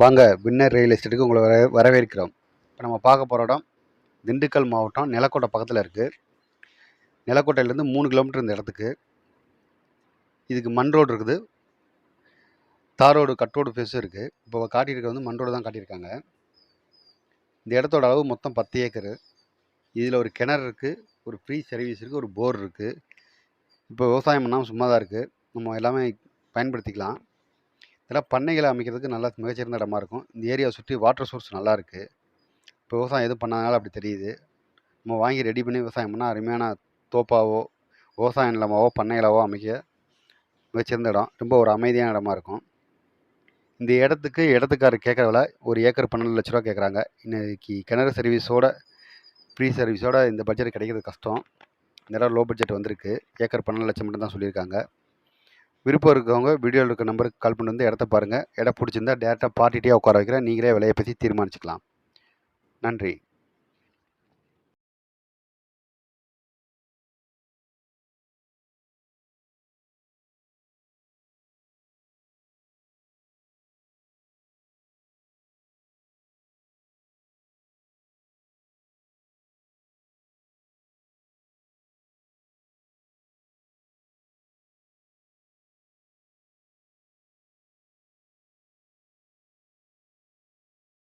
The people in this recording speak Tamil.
வாங்க வின்னர் ரியல் எஸ்டேட்டுக்கு உங்களை வர வரவேற்கிறோம். இப்போ நம்ம பார்க்க போகிற இடம் திண்டுக்கல் மாவட்டம் நிலக்கோட்டை பக்கத்தில் இருக்குது நிலக்கோட்டையிலேருந்து மூணு கிலோமீட்டர் இந்த இடத்துக்கு. இதுக்கு மண் ரோடு இருக்குது. தார் ரோடு கட் ரோடு ஃபேஸும் இருக்குது இப்போ காட்டியிருக்க வந்து மண் ரோடு தான் காட்டியிருக்காங்க. இந்த இடத்தோட அளவு மொத்தம் பத்து ஏக்கரு. இதில் ஒரு கிணறு இருக்குது ஒரு ஃப்ரீ சர்வீஸ் இருக்குது ஒரு போர் இருக்குது இப்போ விவசாயம் பண்ணாமல் சும்மா தான் இருக்குது நம்ம எல்லாமே பயன்படுத்திக்கலாம். இதெல்லாம் பண்ணைகளை அமைக்கிறதுக்கு நல்லா மிகச்சிறந்த இடமா இருக்கும். இந்த ஏரியாவை சுற்றி வாட்டர் சோர்ஸ் நல்லா இருக்குது இப்போ விவசாயம் எதுவும் பண்ணாதனால அப்படி தெரியுது. நம்ம வாங்கி ரெடி பண்ணி விவசாயம் பண்ணால் அருமையான தோப்பாவோ விவசாய நிலமாவோ பண்ணைகளாவோ அமைக்க மிகச்சிறந்த இடம். ரொம்ப ஒரு அமைதியான இடமா இருக்கும். இந்த இடத்துக்கு இடத்துக்காரர் கேட்குற விலை ஒரு ஏக்கர் பன்னெண்டு லட்ச ரூபா கேட்குறாங்க. இன்னைக்கு கிணறு சர்வீஸோட ஃப்ரீ சர்வீஸோட இந்த பட்ஜெட் கிடைக்கிறது கஷ்டம். இந்த இடம் லோ பட்ஜெட் வந்திருக்கு. ஏக்கர் பன்னெண்டு லட்சம் மட்டும் தான் சொல்லியிருக்காங்க. விருப்பம் இருக்கவங்க வீடியோவில் இருக்க நம்பருக்கு கால் பண்ணி வந்து இடத்த பாருங்கள் இடம் பிடிச்சிருந்தா டேரெக்டாக பார்ட்டிகிட்டே உட்கார வைக்கிறேன். நீங்களே விலையை பற்றி தீர்மானிச்சுக்கலாம். நன்றி.